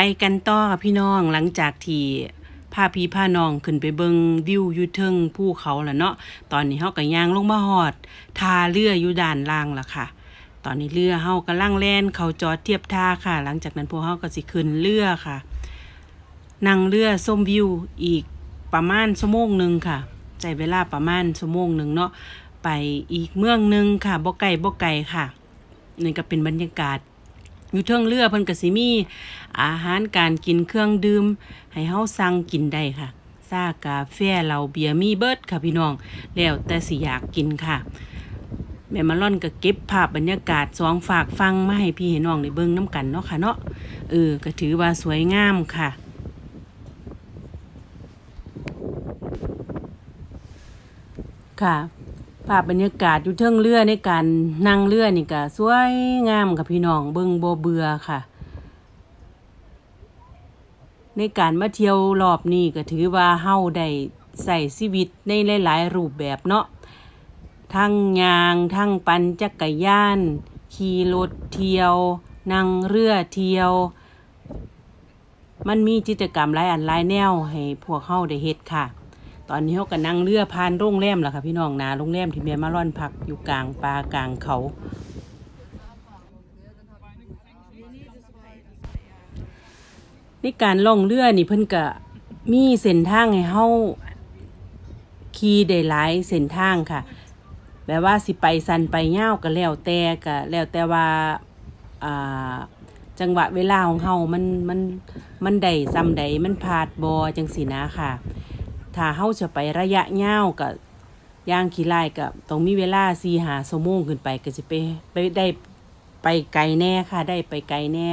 ไปกันต่อค่ะพี่น้องหลังจากที่พาพี่พาน้องขึ้นไปเบิงวิวอยู่เทิงภูเขาแล้วเนาะตอนนี้เฮาก็ย่างลงมาฮอดทาเรืออยู่ด้านล่างและค่ะ ตอนนี้เรือเฮากำลังแล่นเข้าจอดเทียบท่าค่ะ หลังจากนั้นพวกเฮาก็สิขึ้นเรือค่ะนั่งเรือชมวิวอีกประมาณชั่วโมงหนึ่งค่ะใช้เวลาประมาณชั่วโมงหนึ่งเนาะไปอีกเมืองหนึ่งค่ะบ่ไกลบ่ไกลค่ะนี่ก็เป็นบรรยากาศ อยู่เทิงเรือเพิ่นก็สิมี อาหารการกินเครื่องดื่มให้เฮาสั่งกินได้ค่ะซากาแฟเหล้าเบียร์มีเบิดค่ะพี่น้อง แล้วแต่สิอยากกินค่ะ แม่มาล่อนก็เก็บภาพบรรยากาศสองฝากฟังมาให้พี่ให้น้องได้เบิ่งน้ำกันเนาะค่ะเนาะเออก็ถือว่าสวยงามค่ะค่ะ ภาพบรรยากาศอยู่เทิงเรือในการนั่งเรือนี่ก็สวยงามค่ะพี่น้องเบิ่งบ่เบื่อค่ะ ในการมาเที่ยวรอบนี้ก็ถือว่าเฮาได้ใส่ชีวิตในหลายๆ รูปแบบเนาะทั้งยางทั้งปั่นจักรยานขี่รถเที่ยว นั่งเรือเที่ยว มันมีกิจกรรมหลายอันหลายแนวให้พวกเฮาได้เฮ็ดค่ะ ตอนนี้เฮาก็นั่งเรือผ่านโรงแรมแล้วค่ะพี่น้องนาโรงแรมที่แม่มาร่อนพักอยู่กลางป่ากลางเขา ในการล่องเรือนี่เพิ่นก็มีเส้นทางให้เฮาขี่ได้หลายเส้นทางค่ะ แบบว่าสิไปสันไปยาก็แล้วแต่ก็แล้วแต่ว่าอ่าจังหวะเวลาของเฮามันมันมันได้ซ้ำใดมันพาดบ่จังสินะค่ะ ถ้าเฮาจะไประยะยาวก็ย่างขี่ไล่ก็ต้องมีเวลา4 5ชั่วโมงขึ้นไปก็สิไปไปได้ไปไกลแน่ค่ะได้ไปไกลแน่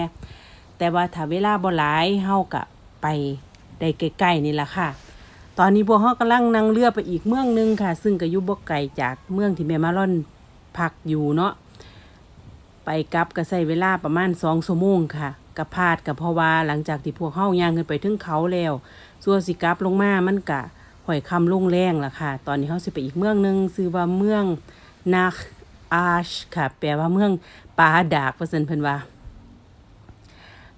แต่ว่าถ้าเวลาบ่หลายเฮาก็ไปได้ใกล้ๆนี่ล่ะค่ะ ตอนนี้พวกเฮากำลังนั่งเรือไปอีกเมืองหนึงค่ะ ซึ่งก็อยู่บ่ไกลจากเมืองที่แม่มาร่อนพักอยู่เนาะไปกลับก็ใช้เวลาประมาณ2ชั่วโมงค่ะกับพาดกับเพราะว่าหลังจากที่พวกเฮาย่างขึ้นไปถึงเขาแล้วส่วนสิกลับลงมามันกะ หอยคำลุ่งแรงล่ะค่ะ ตอนนี้เฮาสิไปอีกเมืองหนึงชื่อว่าเมืองนาคอาชค่ะ แปลว่าเมืองปาดากว่าซั่นเพิ่นว่า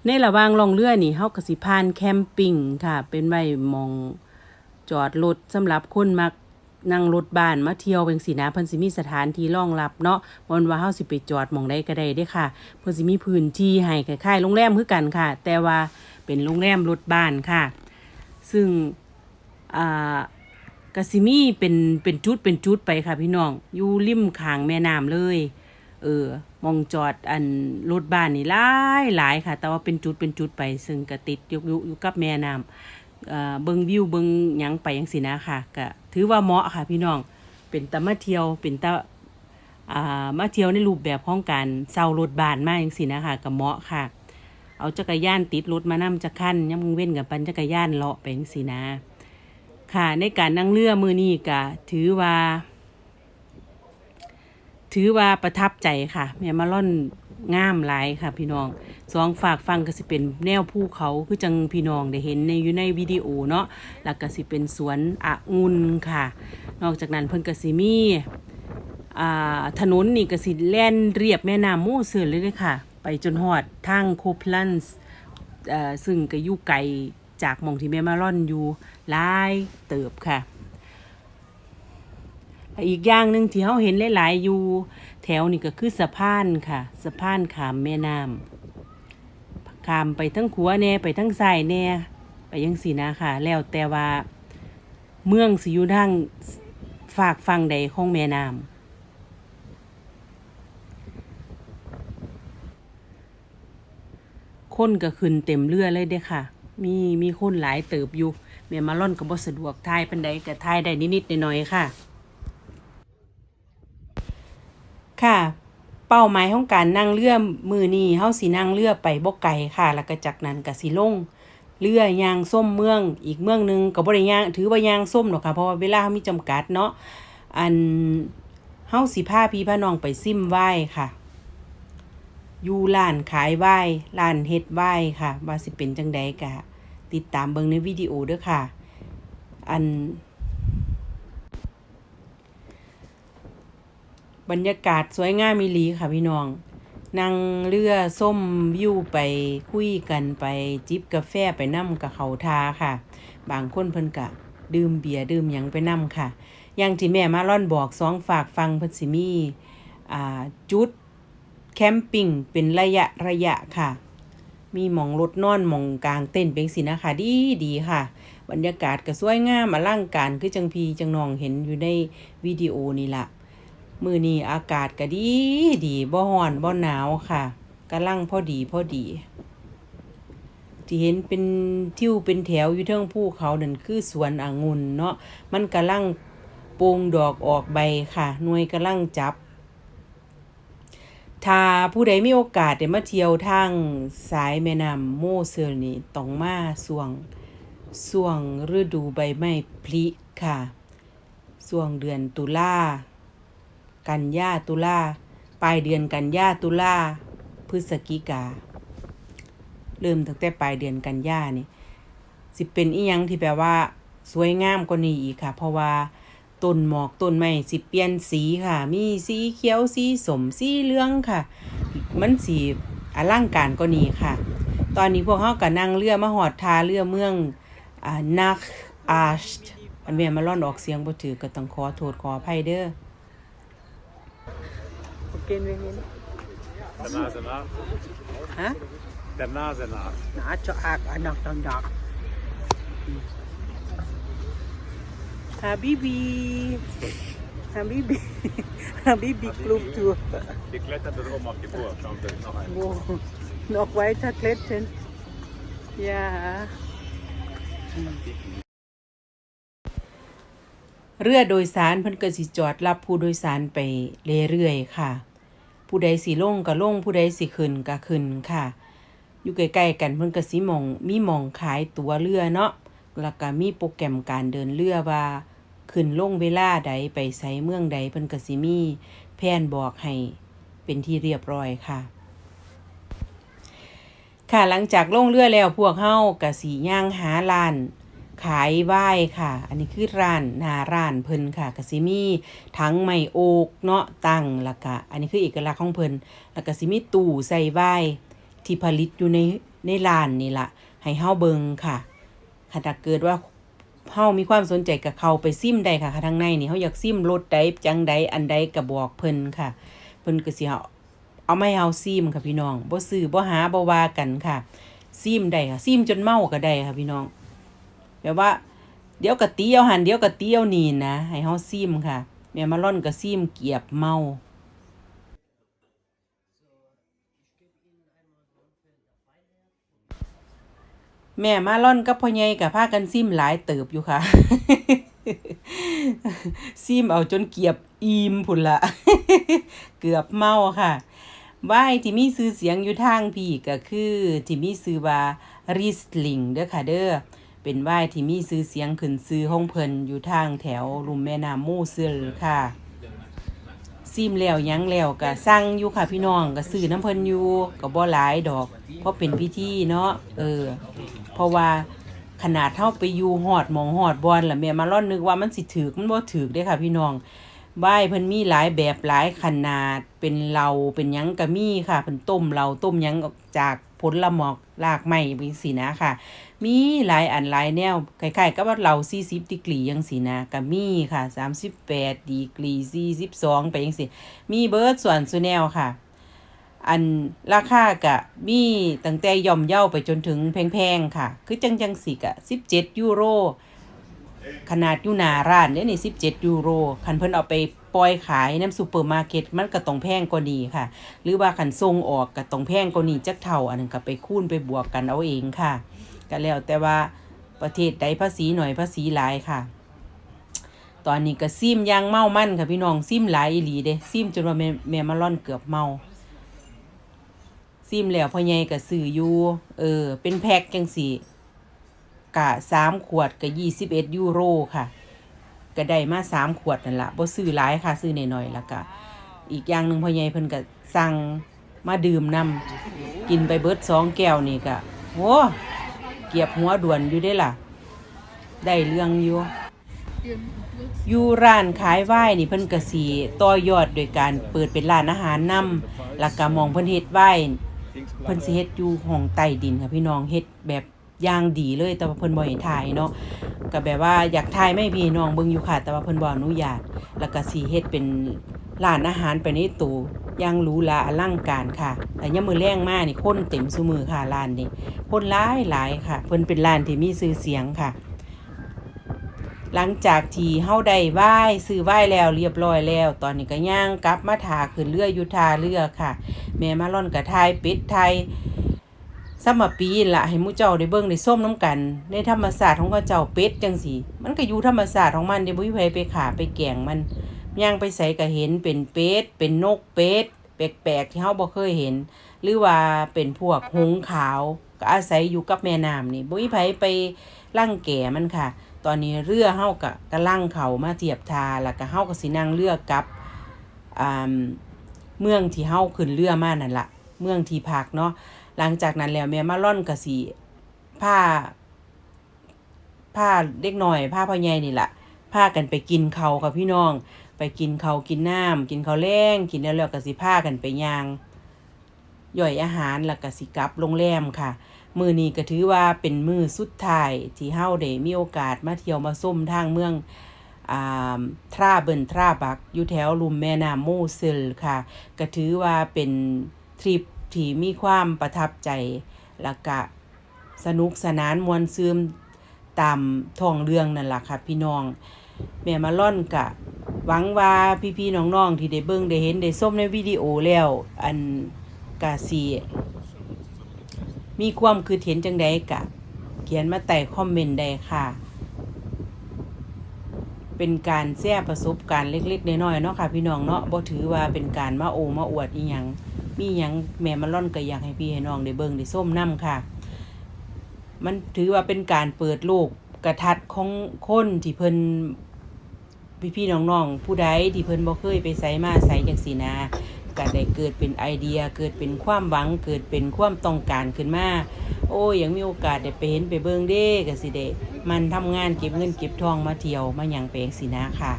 ในระหว่างลองเรือนี่เฮาก็สิผ่านแคมปิ้งค่ะ เป็นไว้มองจอดรถสำหรับคนมักนั่งรถบ้านมาเที่ยวเป็นสินะเพิ่นสิมีสถานที่รองรับเนาะบนว่าเฮาสิไปจอดมองใดก็ได้เด้ค่ะ เพิ่นสิมีพื้นที่ให้คล้ายๆโรงแรมคือกันค่ะ แต่ว่าเป็นโรงแรมรถบ้านค่ะ ซึ่ง อ่ากสิมีเป็นเป็นจุดเป็นจุดไปค่ะพี่น้อง อยู่ริมขางแม่น้ำเลย เออมองจอดอันรถบ้านนี่หลายหลายค่ะ แต่ว่าเป็นจุดเป็นจุดไป ซึ่งก็ติดอยู่อยู่อยู่กับแม่น้ำเอ่อเบิงวิวเบิงหยังไปยังสินะค่ะก็ถือว่าเหมาะค่ะพี่น้อง เป็นตะมาเที่ยวเป็นตะอ่ามาเที่ยวในรูปแบบของการเช่ารถบ้านมาอย่างสินะค่ะก็เหมาะค่ะเอาจักรยานติดรถมานำจักคันยามมึงเว้นกับปั่นจักรยานเลาะไปจังซี่นะ ค่ะในการนั่งเรือมือนี้ก็ถือว่า ถือว่าประทับใจค่ะ แม่มาล่อนงามหลายค่ะ พี่น้องสองฝากฟังก็สิเป็นแนวภูเขาคือจังพี่น้องได้เห็นในอยู่ในวิดีโอเนาะแล้วก็สิเป็นสวนองุ่นค่ะ นอกจากนั้นเพิ่นก็สิมีอ่าถนนนี่ก็สิแล่นเรียบแม่น้ำมูเสือเลยเด้อค่ะ ไปจนฮอดทางโคพลันส์เอ่อซึ่งก็อยู่ไกลจากมองที่แม่มาล่อนอยู่ หลายเติบค่ะอีกอย่างหนึ่งที่เราเห็นหลายๆอยู่ แถวนี่ก็คือสะพานค่ะ สะพานขามแม่น้ำขามไปทั้งขัวแน่ไปทั้งซ้ายแน่ไปยังสีนะค่ะ แล้วแต่ว่าเมืองสิอยู่ทางฝากฟังใดของแม่น้ำคนก็ขึ้นเต็มเรือเลยเด้ค่ะ มีมีคนหลายเติบอยู่ แม่มาล่อนก็บ่สะดวกทายปานใดก็ทายได้นิดๆหน่อยๆค่ะ ค่ะ เป้าหมายของการนั่งเรือมือนี้เฮาสินั่งเรือไปบ่ไกลค่ะ แล้วก็จากนั้นก็สิลงเรือยางส้มเมืองอีกเมืองหนึงก็บ่ได้ยางถือว่ายางส้มหรอกค่ะเพราะว่าเวลาเฮามีจำกัดเนาะอันเฮาสิพาพี่พาน้องไปซิมไหว้ค่ะ อยู่ร้านขายไหว้ร้านเฮ็ดไหว้ค่ะว่าสิเป็นจังใดก็ ติดตามเบิ่งในวิดีโอเด้อค่ะ อัน บรรยากาศสวยงามมีลีค่ะพี่น้อง นั่งเรือส้มวิวไปคุยกันไปจิบกาแฟไปนั่มกับเขาทาค่ะ บางคนเพิ่นกะดื่มเบียร์ดื่มหยังไปนั่มค่ะ อย่างที่แม่มาล่อนบอกสองฝากฟังเพิ่นสิมี อ่า จุดแคมปิ้งเป็นระยะระยะค่ะ มีหมองรถนอนหมองกลางเต้นเป็นสินะคะดีดีค่ะ บรรยากาศก็สวยงามอลังการคือจังพีจังนองเห็นอยู่ในวิดีโอนี่ละมือนี้อากาศก็ดีดีบ่ฮ้อนบ่หนาวค่ะกำลังพอดีพอดี ที่เห็นเป็นทิวเป็นแถวอยู่เทิงภูเขานั่นคือสวนองุ่นเนาะมันกำลังโปร่งดอกออกใบค่ะหน่วยกำลังจับ ถ้าผู้ใดมีโอกาสได้มาเที่ยวทางสายแม่น้ำโมเซลนี่ต้องมาส่วงส่วงฤดูใบไม้ผลิค่ะส่วงเดือนตุลากันยาตุลาปลายเดือนกันยาตุลาพฤศจิกา เริ่มตั้งแต่ปลายเดือนกันยานี่สิเป็นอีหยังที่แปลว่า สวยงามกว่านี้อีกค่ะ เพราะว่า ต้นหมอกต้นไม้สิเปลี่ยนสีค่ะ มีสีเขียวสีสมสีเหลืองค่ะ มันสีอลังการกว่านี้ค่ะ ตอนนี้พวกเขาก็นั่งเรือมาหอดทาเรือเมืองอ่านักอาชอันแม่มาล่อนออกเสียงบ่ถือก็ต้องขอโทษขออภัยเด้อ Vilken ringen? Den Nase nach. Hä? Den Nase nach. Na, så er anak ng dak. Habibi. Habibi. Habibi Club Tour. Wir klettern da oben auf die Burg. Schauen wir uns noch ein. Wo noch weiter klettern. Ja. เรือโดยสารเพิ่นก็สิจอดรับผู้โดยสารไปเรื่อยๆค่ะ ผู้ใดสิลงก็ลงผู้ใดสิขึ้นก็ขึ้นค่ะ อยู่ใกล้ๆกันเพิ่นก็สิหมองมีหมองขายตั๋วเรือเนาะ แล้วก็มีโปรแกรมการเดินเรือว่า ขึ้นลงเวลาใดไปไสเมืองใดเพิ่นก็สิมีแผนบอกให้เป็นที่เรียบร้อยค่ะ ค่ะหลังจากลงเรือแล้วพวกเฮาก็สิย่างหาร้านขายไหว้ค่ะ อันนี้คือร้านนาร้านเพิ่นค่ะกสิมีทั้งไม้โอกเนาะตั้งแล้วก็อันนี้คือเอกลักษณ์ของเพิ่นแล้วก็สิมีตู้ใส่ไหว้ที่ผลิตอยู่ในในร้านนี่ละให้เฮาเบิงค่ะ ค่ะถ้าเกิดว่าเฮามีความสนใจกับเขาไปซิมได้ค่ะทางในนี่เฮาอยากซิมรถใดจังใดอันใดก็บอกเพิ่นค่ะ เพิ่นก็สิเอาเอาไม่เอาซิมค่ะพี่น้องบ่ซื้อบ่หาบ่ว่ากันค่ะซิมได้ค่ะซิมจนเมาก็ได้ค่ะพี่น้องแบบว่าเดี๋ยวกะเตี้ยวหันเดี๋ยวกะเตี้ยวนี่นะให้เฮาซิมค่ะแม่มาล่อนก็ซิมเกียบเมา แม่มาล่อนกับพ่อใหญ่กับพากันซิมหลายเติบอยู่ค่ะ ซิมเอาจนเกียบอิ่มพุ่นละ เกือบเมาค่ะว่ายที่มีซื้อเสียงอยู่ทางพี่ก็คือที่มีซื้อว่าริสลิงเด้อค่ะเด้อเป็นว่ายที่มีซื้อเสียงขึ้นซื้อห้องเพิ่นอยู่ทางแถวรุมแม่น้ำมูเซลค่ะ ซิมแล้วยังแล้วก็สั่งอยู่ค่ะพี่น้องก็ซื้อน้ำเพิ่นอยู่ก็บ่หลายดอก เพราะเป็นพิธีเนาะเออ เพราะว่าขนาดเท่าไปอยู่หอดมองหอดบอลล่ะแม่มาล่อนนึกว่ามันสิถือมันบ่ถือเด้ค่ะ พี่น้องบ้ายเพิ่นมีหลายแบบหลายขนาดเป็นเหลาเป็นยังก็มีค่ะเพิ่นต้มเหลาต้มยังออกจากผลละหมอกรากไม้เป็นสีนะค่ะ มีหลายอันหลายแนวคล้ายๆกับว่าเหลา40ดีกรีจังสีนะก็มีค่ะ 38ดีกรี42ไปจังซี่มีเบิร์ดส่วนสุแนวค่ะ อันราคากะมีตั้งแต่ย่อมเย่าไปจนถึงแพงๆค่ะ คือจังจังสิกะ17 ยูโร ขนาดยูนาร้านเนี่ยนี่17 ยูโร คันเพิ่นเอาไปปล่อยขายน้ำซูเปอร์มาร์เก็ตมันก็ต้องแพงกว่านี้ค่ะ หรือว่าคันส่งออกก็ต้องแพงกว่านี้จักเท่าอันนั้นก็ไปคูณไปบวกกันเอาเองค่ะก็แล้วแต่ว่าประเทศใดภาษีหน่อยภาษีหลายค่ะ ตอนนี้ก็ซิมยางเมามั่นค่ะพี่น้องซิมหลายอีหลีเด้ซิมจนว่าแม่แม่มาล่อนเกือบเมา ซิมแล้วพ่อใหญ่ก็ซื้ออยู่เออ เป็นแพ็คจังสี่กะสามขวดก็ยี่สิบเอ็ดยูโรค่ะก็ได้มาสามขวดนั่นละบ่ซื้อหลายค่ะ ซื้อหน่อยๆแล้วก็อีกอย่างหนึ่งพ่อใหญ่เพิ่นก็สั่งมาดื่มนำกินไปเบิดสองแก้วนี่ก็โอ้เกียบหัวด่วนอยู่ได้ล่ะ ได้เรื่องอยู่อยู่ร้านขายไว้นี่เพิ่นก็สิต่อยอดโดยการเปิดเป็นร้านอาหารนํแล้วก็มองเพิ่นเฮ็ดไว้ เพิ่นสิเฮ็ดอยู่ห้องใต้ดินค่ะพี่น้องเฮ็ดแบบอย่างดีเลย แต่ว่าเพิ่นบ่ให้ถ่ายเนาะก็แบบว่าอยากถ่ายไม่พี่น้องเบิ่งอยู่ค่ะ แต่ว่าเพิ่นบ่อนุญาตแล้วก็สิเฮ็ดเป็นร้านอาหารไปในตู้อย่างหรูหราอลังการค่ะแต่ยามมื้อแรงมานี่คนเต็มซุมือค่ะร้านนี้คนหลายหลายค่ะ เพิ่นเป็นร้านที่มีชื่อเสียงค่ะ หลังจากที่เฮาได้ไหว้ซื้อไหว้แล้วเรียบร้อยแล้ว ตอนนี้ก็ย่างกลับมาถาขึ้นเรืออยู่ทาเรือค่ะ แม่มาล่อนกับทายเป็ดไทยสมปีนั่นละให้มู่เจ้าได้เบิ่งได้ส้มน้ำกัน ในธรรมศาสตร์ของเขาเจ้าเป็ดจังสีมันก็อยู่ธรรมศาสตร์ของมันเดี๋ยวบ่มีไผไปขาไปแก่งมันย่างไปใส่ก็เห็นเป็นเป็ดเป็นนกเป็ดแปลกๆที่เฮาบ่เคยเห็น หรือว่าเป็นพวกหงขาว ก็อาศัยอยู่กับแม่น้ำนี่บ่มีไผไปล่างแก่มันค่ะ อนนี้เรือเฮาก็กำลังเขามาเทียบทาแล้วก็เฮาก็สินั่งเรือกับเมืองที่เฮาขึ้นเรือมานั่นละเมืองที่พักเนาะหลังจากนั้นแล้วแม่มาล่อนก็สิผ้าผ้าเด็กหน่อยผ้าพ่อใหญ่นี่ล่ะพากันไปกินเขากับพี่น้อง ไปกินเขากินน้ำกินเขาแล้งกินแล้วแล้วก็สิพากันไปย่างย่อยอาหารแล้วก็สิกลับโรงแรมค่ะ มือนี้ก็ถือว่าเป็นมือสุดท้ายที่เฮาได้มีโอกาสมาเที่ยวมาส้มทางเมืองอ่าทราเบินทราบัก อยู่แถวลุมแม่น้ำมูซิลค่ะ ก็ถือว่าเป็นทริปที่มีความประทับใจแล้วก็สนุกสนานมวนซึมตามท้องเรื่องนั่นล่ะค่ะพี่น้อง แม่มาล่อนกะ หวังว่าพี่ๆน้องๆที่ได้เบิ่งได้เห็นได้ส้มในวิดีโอแล้ว อันกะสี มีความคือเห็นจังใดกะ เขียนมาใต้คอมเมนต์ได้ค่ะ เป็นการแชร์ประสบการณ์เล็กๆน้อยๆเนาะค่ะ พี่น้องเนาะบ่ถือว่าเป็นการมาโอมาอวดอีหยังมีหยังแม่มาล่อนก็อยากให้พี่ให้น้องได้เบิ่งได้ส้มนํค่ะ มันถือว่าเป็นการเปิดโลกกระทัดของคนที่เพิ่นพี่ๆน้องๆผู้ใดที่เพิ่นบ่เคยไปไสมาไสจังซี่นะ ก็ได้เกิดเป็นไอเดีย เกิดเป็นความหวัง เกิดเป็นความต้องการขึ้นมา โอ้ยังมีโอกาสได้ไปเห็นไปเบิ่งเด้ก็สิได้มันทำงานเก็บเงินเก็บทองมาเที่ยวมาหยังแปลงสินะค่ะ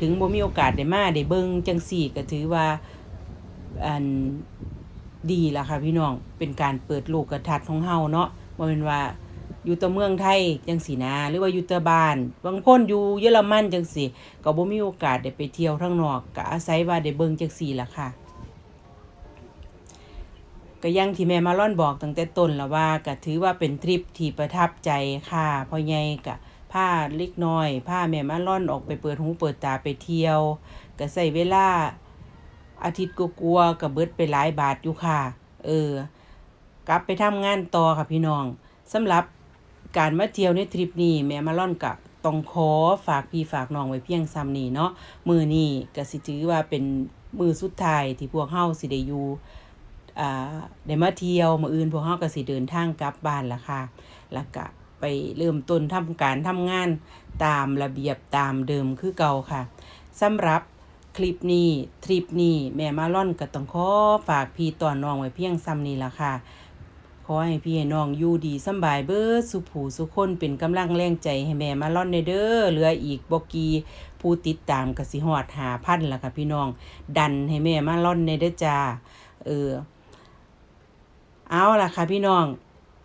ถึงบ่มีโอกาสได้มาได้เบิ่งจังสี่ก็ถือว่าอันดีละค่ะพี่น้องเป็นการเปิดโลกกระทัดของเฮาเนาะบ่เป็นว่าอยู่ตัวเมืองไทยจังสีนะหรือว่าอยู่ตัวบ้าน บางคนอยู่เยอรมันจังสีก็บ่มีโอกาสได้ไปเที่ยวทั้งนอกก็อาศัยว่าได้เบิ่งจังสีล่ะค่ะ ก็ยังที่แม่มาล่อนบอกตั้งแต่ต้นแล้วว่าก็ถือว่าเป็นทริปที่ประทับใจค่ะพ่อใหญ่กับผ้าเล็กน้อยผ้าแม่มาล่อนออกไปเปิดหูเปิดตาไปเที่ยวก็ใส่เวลาอาทิตย์กลัวๆกับเบิดไปหลายบาทอยู่ค่ะ เออ กลับไปทำงานต่อค่ะพี่น้องสำหรับการมาเที่ยวในทริปนี้แม่มาล่อนกะต้องขอฝากพี่ฝากน้องไว้เพียงซ้ำนี้เนาะมือนี้ก็สิถือว่าเป็นมือสุดท้ายที่พวกเฮาสิได้อยู่ อ่าได้มาเที่ยวมาอื่นพวกเฮาก็สิเดินทางกลับบ้านละค่ะ แล้วก็ไปเริ่มต้นทำการทำงานตามระเบียบตามเดิมคือเก่าค่ะสำหรับคลิปนี้ทริปนี้แม่มาล่อนก็ต้องขอฝากพี่ต่อน้องไว้เพียงซ้ำนี้ละค่ะขอให้พี่ให้น้องอยู่ดีสบายเบิดสุขผูสุขคนเป็นกำลังแรงใจให้แม่มาล่อนในเด้อเหลืออีกบกีผู้ติดตามกสิฮอดหาพันละค่ะพี่น้อง ดันให้แม่มาล่อนในเด้อจ้าเออ เอาล่ะค่ะพี่น้อง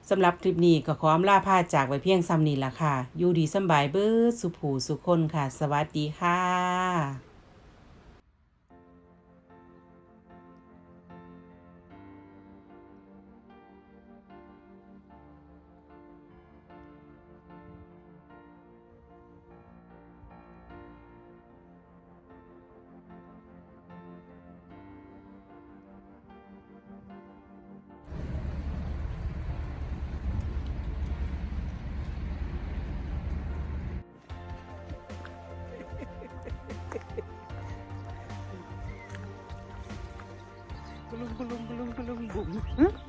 สำหรับคลิปนี้ก็ขออำลาพาจากไปเพียงซ้ำนี้ล่ะค่ะ อยู่ดีสบายเบิดสุขผูสุขคนค่ะ สวัสดีค่ะ กุลุงกุลุ